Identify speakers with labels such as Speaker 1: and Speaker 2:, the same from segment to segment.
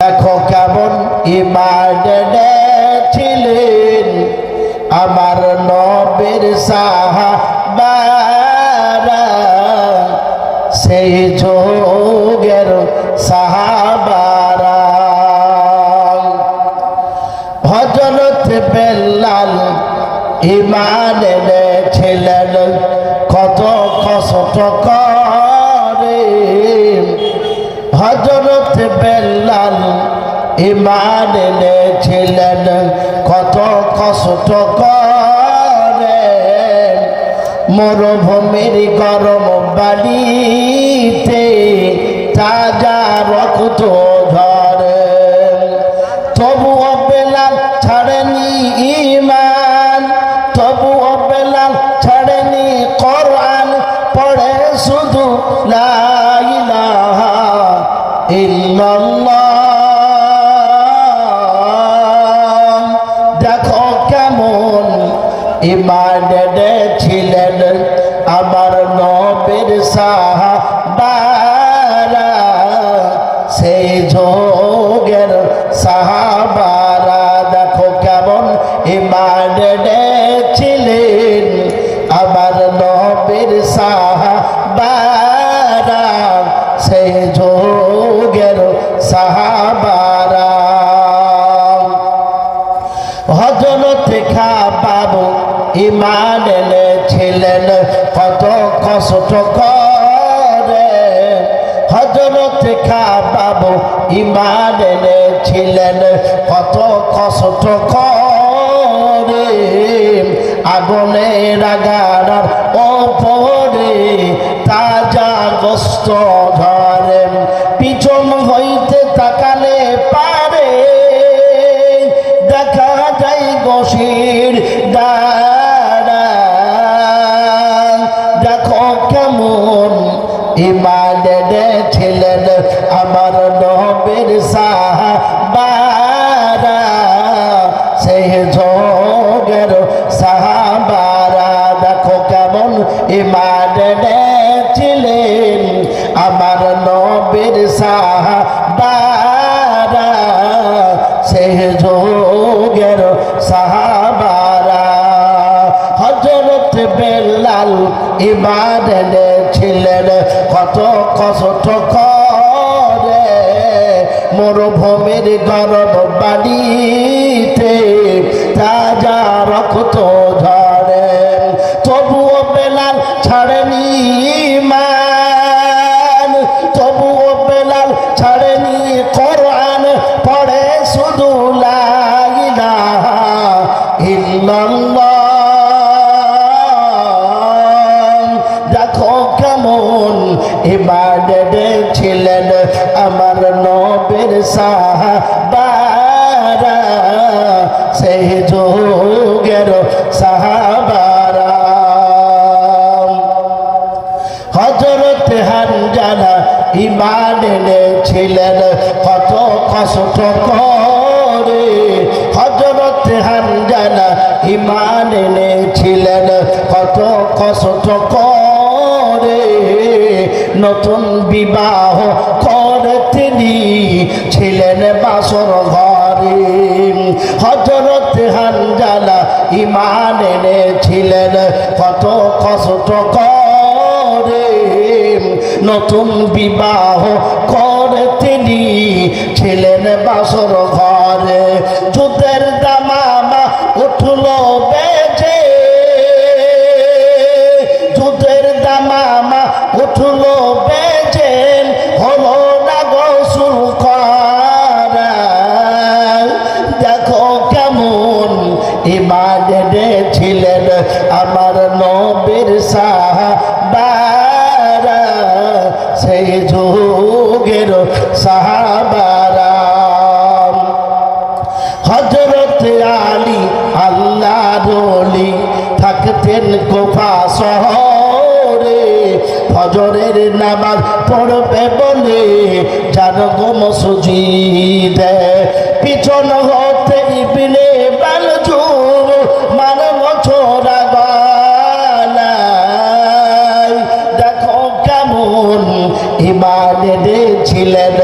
Speaker 1: দেখো কেমন ইমান ছিলেন আমার নবের সাহাবারা। সেই যোগের সাহাবারা। হজরত বেল্লাল ইমান ছিলেন কত কষ্ট করে। হজরত বেল্লাল ইমান ছিলেন কত কষ্ট করে। মরুভূমির গরম বাড়িতে তাজা রক্ত ধরে তবুও বেলাল ছাড়েনি ইমান তবুও বেলাল ছাড়েনি কোরআন, পড়ে শুধু লা ইলাহা ইল্লাল্লাহ। ইমান ছিলেন আমার নবীর সাহাবারা। সেই যোগের সাহাবারা দেখো কেমন ইমান ইমান ছিলেন কত কষ্ট করে হজরত খাবাবু ইমান ছিলেন কত কষ্ট করে আগুনের আগারার ওপরে তাজা গোস্ত ধরে। পিছন হইতে তাকালে পারে। দেখা যায় বসির আমার নবের সাহাবারা সেই যোগের সাহাবারা। হজরত বেলাল ইবাদন ছিলেন কত কষ্ট করে মরুভূমির গরম বাড়িতে ইবাদত ছিলেন আমার নবের সাহাবারা। সেই যোগের সাহাবারা। হজরত হানজানা ইমান ছিলেন কত কষ্ট করে নতুন বিবাহ করে তিনি ছিলেন বাসর ঘরে। হজরত হানজালা ইমান ছিলেন কত কষ্ট করে নতুন বিবাহ করে তিনি ছিলেন বাসর ঘরে। ছিলেন আমার নবীর সেই যুগের সাহাবারা। হজরত আলী আল্লাহ রলি থাকতেন কোফা শহরে। ফজরের নামাজ পড়বে বলে যার গম সুজিদে পিছন হতে ইবনে ছিলেন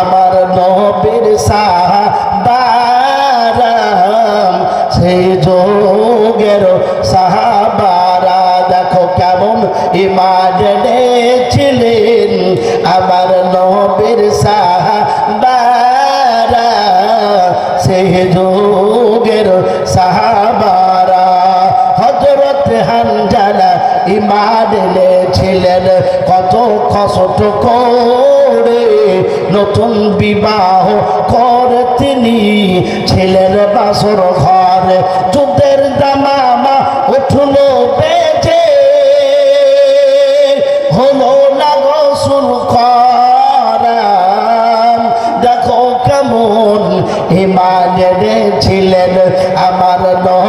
Speaker 1: আমার নবীর সাহাবারাম, সেই যোগের সাহাবারা দেখো কেমন ইমান ছিলেন আমার নবের সাহাবারা, সেই যোগের সাহাবারা হজরত হানজালা ইমান ছিলেন কত কষ্ট করে নতুন বিবাহ করে তিনি ছেলের বাসর ঘরে। যুদ্ধের দামামা উঠল বেজে। হলো না গোসুল দেখো কেমন ইমানের ছিলেন আমার সা